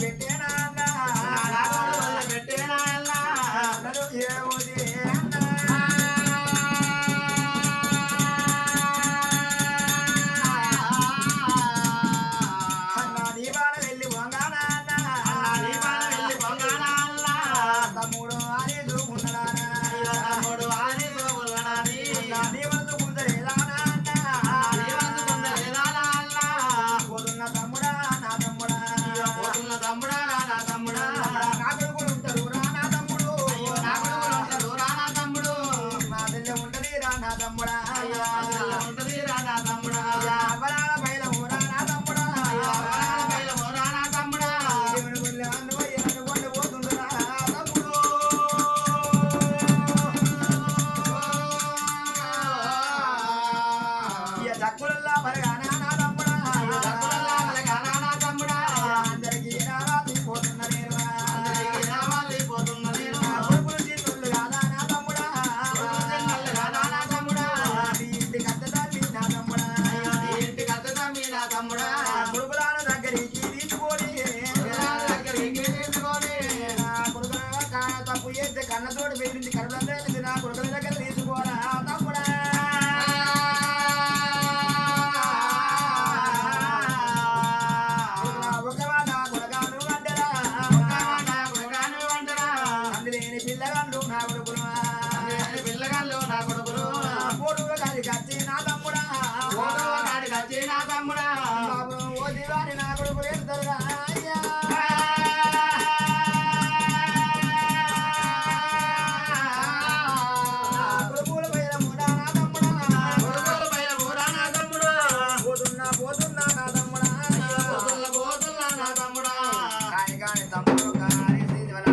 పెట్టేనా పెట్టేనా ఏముంది పుయ్యే కన్నతోడు పెట్టింది కడుపులందరూ నా కొడుకుల దగ్గర తీసుకోరా తమ్ముడా. పిల్లగాళ్ళు నా కొడుకులు. నా తమ్ముడా. నా తమ్ముడు.